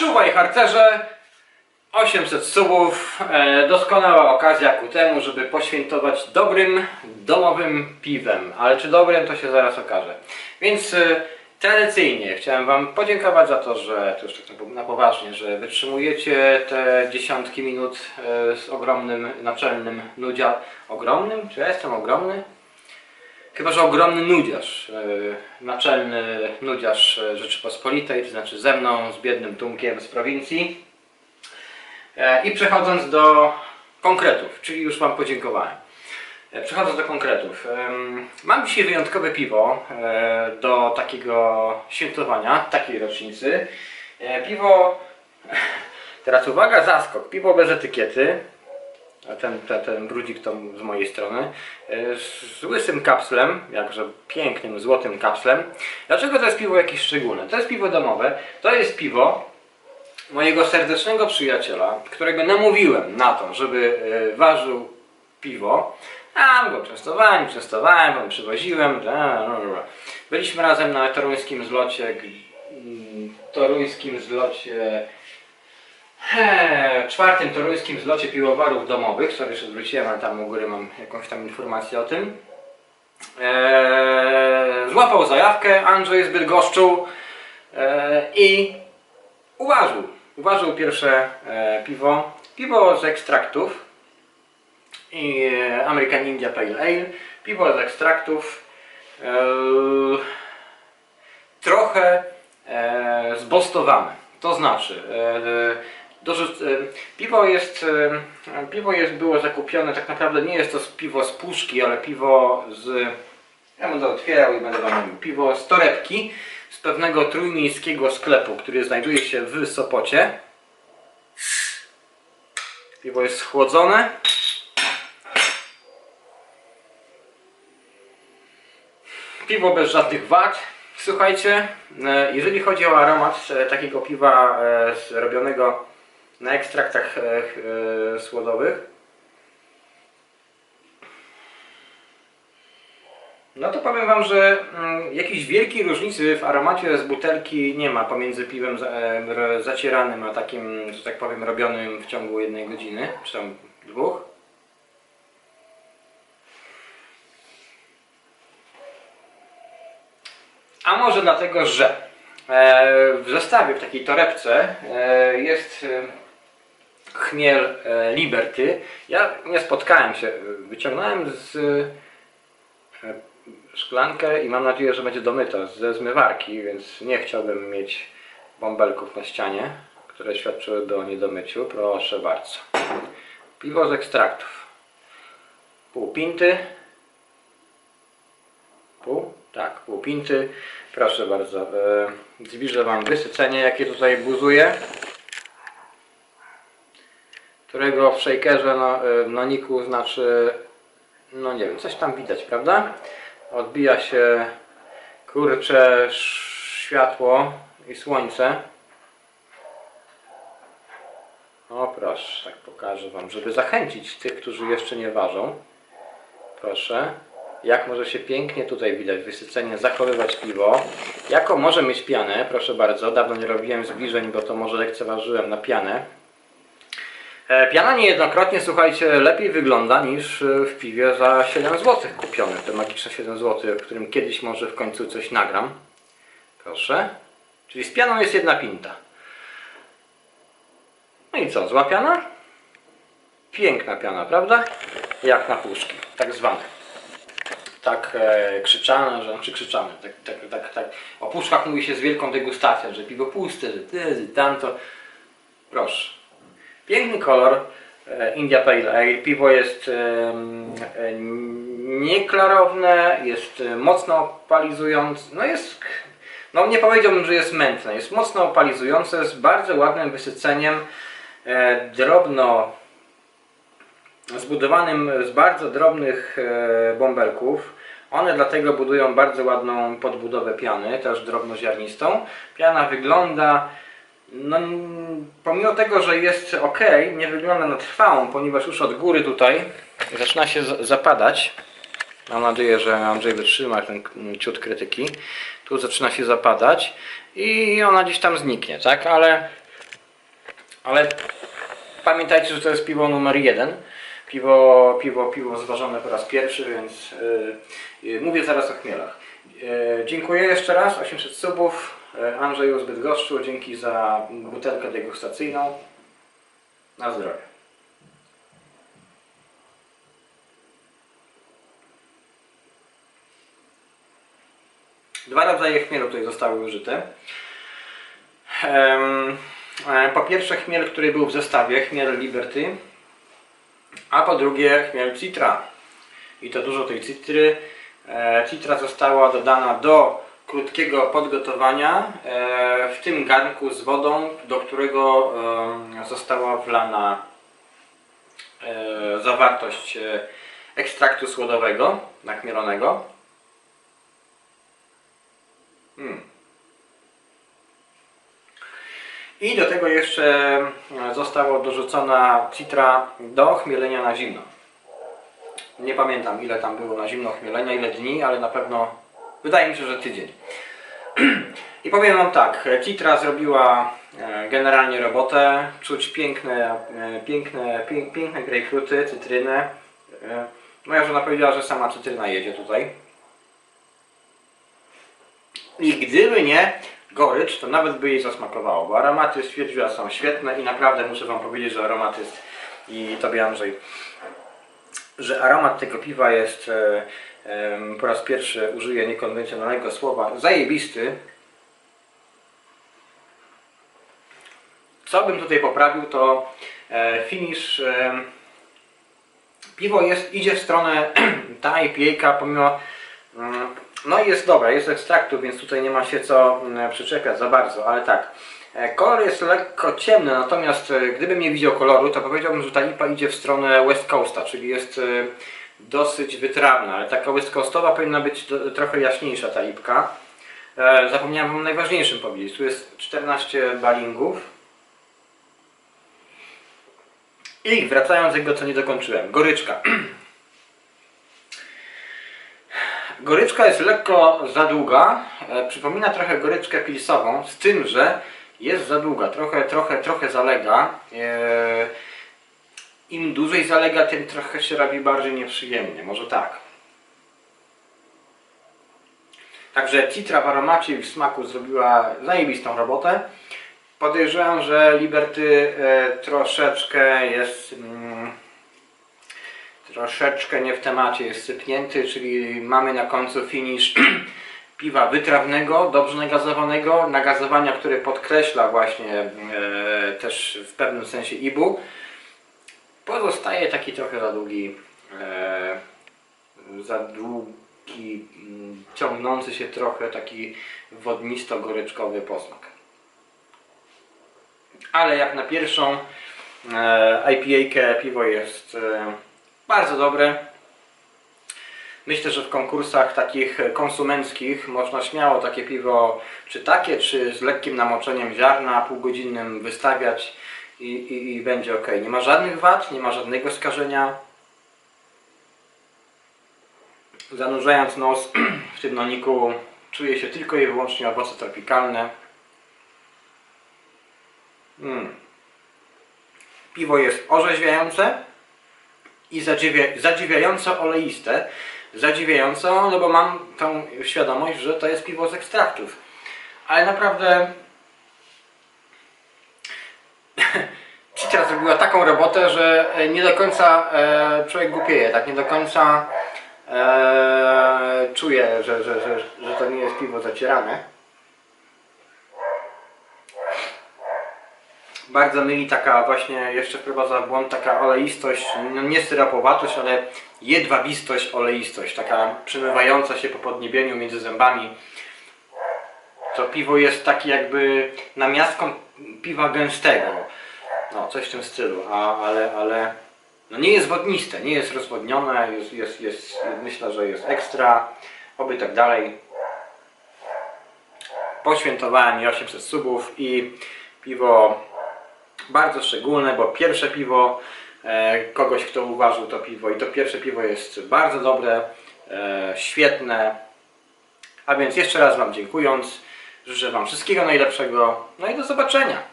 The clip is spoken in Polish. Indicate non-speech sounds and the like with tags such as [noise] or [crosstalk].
Czuwaj harcerze, 800 subów, e, doskonała okazja ku temu, żeby poświętować dobrym, domowym piwem. Ale czy dobrym, to się zaraz okaże. Więc e, tradycyjnie chciałem Wam podziękować za to, że, to już tak na po- na poważnie, że wytrzymujecie te dziesiątki minut e, z ogromnym, naczelnym nudzia... Ogromnym? Czy ja jestem ogromny? Chyba, że ogromny nudziarz, yy, naczelny nudziarz e, Rzeczypospolitej, to znaczy ze mną, z biednym Tumkiem z prowincji. E, I przechodząc do konkretów, czyli już Wam podziękowałem. E, Przechodząc do konkretów. Mam dzisiaj wyjątkowe piwo e, do takiego świętowania, takiej rocznicy. E, Piwo, [laughs] teraz uwaga, zaskok, piwo bez etykiety. Ten, ten, ten brudzik to z mojej strony. E, Z łysym kapslem, jakże pięknym, złotym kapslem. Dlaczego to jest piwo jakieś szczególne? To jest piwo domowe. To jest piwo mojego serdecznego przyjaciela, którego namówiłem na to, żeby e, ważył piwo. A go częstowałem, częstowałem, go przywoziłem. Byliśmy razem na toruńskim zlocie, toruńskim zlocie Czwartym toruńskim zlocie piłowarów domowych, sobie jeszcze zwróciłem, ale tam u góry mam jakąś tam informację o tym. Eee, złapał zajawkę Andrzej z Bydgoszczu eee, i uważył. Uważył pierwsze e, piwo. Piwo z ekstraktów i e, American India Pale Ale. Piwo z ekstraktów. Eee, trochę e, zbostowane. To znaczy, e, e, piwo jest, e, piwo jest było zakupione, tak naprawdę nie jest to piwo z puszki, ale piwo z, ja będę otwierał i będę wam mówił, piwo z torebki, z pewnego trójmiejskiego sklepu, który znajduje się w Sopocie. Piwo jest schłodzone. Piwo bez żadnych wad. Słuchajcie, e, jeżeli chodzi o aromat takiego piwa robionego na ekstraktach e, e, słodowych, no to powiem Wam, że mm, jakiejś wielkiej różnicy w aromacie z butelki nie ma pomiędzy piwem e, zacieranym, a takim, że tak powiem, robionym w ciągu jednej godziny, czy tam dwóch. A może dlatego, że w zestawie, w takiej torebce jest chmiel e, Liberty. Ja nie spotkałem się, e, wyciągnąłem z e, szklankę i mam nadzieję, że będzie domyta ze zmywarki, więc nie chciałbym mieć bąbelków na ścianie, które świadczyłyby o niedomyciu. Proszę bardzo. Piwo z ekstraktów. Pół pinty. Pół? Tak, pół pinty. Proszę bardzo. Zbliżę Wam wysycenie, jakie tutaj buzuje. Którego w shakerze no, e, na niku znaczy, no nie wiem, coś tam widać, prawda? Odbija się kurcze światło i słońce. O proszę, tak pokażę Wam, żeby zachęcić tych, którzy jeszcze nie ważą. Proszę. Jak może się pięknie tutaj widać wysycenie, zachowywać piwo. Jaką może mieć pianę, proszę bardzo. Dawno nie robiłem zbliżeń, bo to może lekceważyłem na pianę. E, Piana niejednokrotnie, słuchajcie, lepiej wygląda niż e, w piwie za 7 zł kupione. Te magiczne 7 zł, o którym kiedyś może w końcu coś nagram. Proszę. Czyli z pianą jest jedna pinta. No i co, zła piana? Piękna piana, prawda? Jak na puszki, tak zwane tak e, krzyczane, że czy krzyczane, tak, tak, tak, tak. O puszkach mówi się z wielką degustacją, że piwo puste, że ty, że tamto. Proszę. Piękny kolor. E, India Pale Ale. Piwo jest e, nieklarowne, jest e, mocno opalizujące. No jest, no nie powiedziałbym, że jest mętne. Jest mocno opalizujące z bardzo ładnym wysyceniem. Drobno zbudowanym z bardzo drobnych bąbelków. One dlatego budują bardzo ładną podbudowę piany, też drobnoziarnistą. Piana wygląda, no, pomimo tego, że jest ok, nie wygląda na trwałą, ponieważ już od góry tutaj zaczyna się zapadać. Mam nadzieję, że Andrzej wytrzyma ten ciut krytyki. Tu zaczyna się zapadać i ona gdzieś tam zniknie, tak? Ale Ale pamiętajcie, że to jest piwo numer jeden. Piwo, piwo, piwo zważone po raz pierwszy, więc yy, yy, mówię zaraz o chmielach. Yy, dziękuję jeszcze raz, 800 subów. Yy, Andrzeju z Bydgoszczu, dzięki za butelkę degustacyjną. Na zdrowie. Dwa rodzaje chmielu tutaj zostały użyte. E, Po pierwsze chmiel, który był w zestawie, chmiel Liberty, a po drugie chmiel Citra. I to dużo tej citry. E, Citra została dodana do krótkiego podgotowania e, w tym garnku z wodą, do którego em, została wlana e, zawartość e, ekstraktu słodowego nachmielonego. Mm. I do tego jeszcze e, zostało dorzucona citra do chmielenia na zimno. Nie pamiętam ile tam było na zimno chmielenia, ile dni, ale na pewno wydaje mi się, że tydzień. [clears throat] I powiem Wam tak, citra zrobiła e, generalnie robotę, czuć piękne, e, piękne, pięk, piękne grejpfruty, cytrynę. E, Moja żona powiedziała, że sama cytryna jedzie tutaj. I gdyby nie gorycz, to nawet by jej zasmakowało, bo aromaty stwierdziła są świetne i naprawdę muszę Wam powiedzieć, że aromat jest i Tobie Andrzej, że aromat tego piwa jest po raz pierwszy użyję niekonwencjonalnego słowa zajebisty. Co bym tutaj poprawił to e, finish em, piwo jest, idzie w stronę [clears throat] ta IPA pomimo mm, no i jest dobra, jest ekstraktu, więc tutaj nie ma się co mm, przyczepiać za bardzo, ale tak. e, Kolor jest lekko ciemny, natomiast e, gdybym nie widział koloru, to powiedziałbym, że ta IPA idzie w stronę West Coasta, czyli jest e, dosyć wytrawna, ale taka West Coastowa powinna być do- trochę jaśniejsza ta IPka. E, Zapomniałem o najważniejszym powiedzieć, tu jest 14 balingów. I wracając do tego, co nie dokończyłem. Goryczka. [clears throat] Goryczka jest lekko za długa. E, przypomina trochę goryczkę pilsową, z tym, że jest za długa, trochę, trochę, trochę zalega. E, Im dłużej zalega, tym trochę się robi bardziej nieprzyjemnie. Może tak. Także Citra w aromacie i w smaku zrobiła zajebistą robotę. Podejrzewam, że Liberty e, troszeczkę jest mm, troszeczkę nie w temacie, jest sypnięty, czyli mamy na końcu finish [clears throat] piwa wytrawnego, dobrze nagazowanego, nagazowania, które podkreśla właśnie e, też w pewnym sensie ibu. Pozostaje taki trochę za długi, e, za długi, mm, ciągnący się trochę taki wodnisto-goryczkowy posmak. Ale jak na pierwszą e, IPA piwo jest e, bardzo dobre. Myślę, że w konkursach takich konsumenckich można śmiało takie piwo, czy takie, czy z lekkim namoczeniem ziarna, półgodzinnym wystawiać i, i, i będzie ok. Nie ma żadnych wad, nie ma żadnego skażenia. Zanurzając nos [clears throat] w tym noniku czuje się tylko i wyłącznie owoce tropikalne. Mm. Piwo jest orzeźwiające i zadziwia, zadziwiająco oleiste. Zadziwiająco, no bo mam tą świadomość, że to jest piwo z ekstraktów. Ale naprawdę Citra zrobiła taką robotę, że e, nie do końca e, człowiek głupieje, tak nie do końca e, czuje, że, że, że, że to nie jest piwo zacierane. bardzo myli taka właśnie, jeszcze wprowadza w błąd taka oleistość, no nie syropowatość, ale jedwabistość, oleistość, taka przemywająca się po podniebieniu między zębami. To piwo jest takie jakby namiastką piwa gęstego, no coś w tym stylu, A, ale, ale no nie jest wodniste, nie jest rozwodnione, jest, jest, jest, myślę, że jest ekstra, oby tak dalej. Poświętowałem mi 800 subów i piwo bardzo szczególne, bo pierwsze piwo e, kogoś, kto uważał to piwo i to pierwsze piwo jest bardzo dobre, e, świetne. A więc jeszcze raz Wam dziękując, życzę Wam wszystkiego najlepszego, no i do zobaczenia.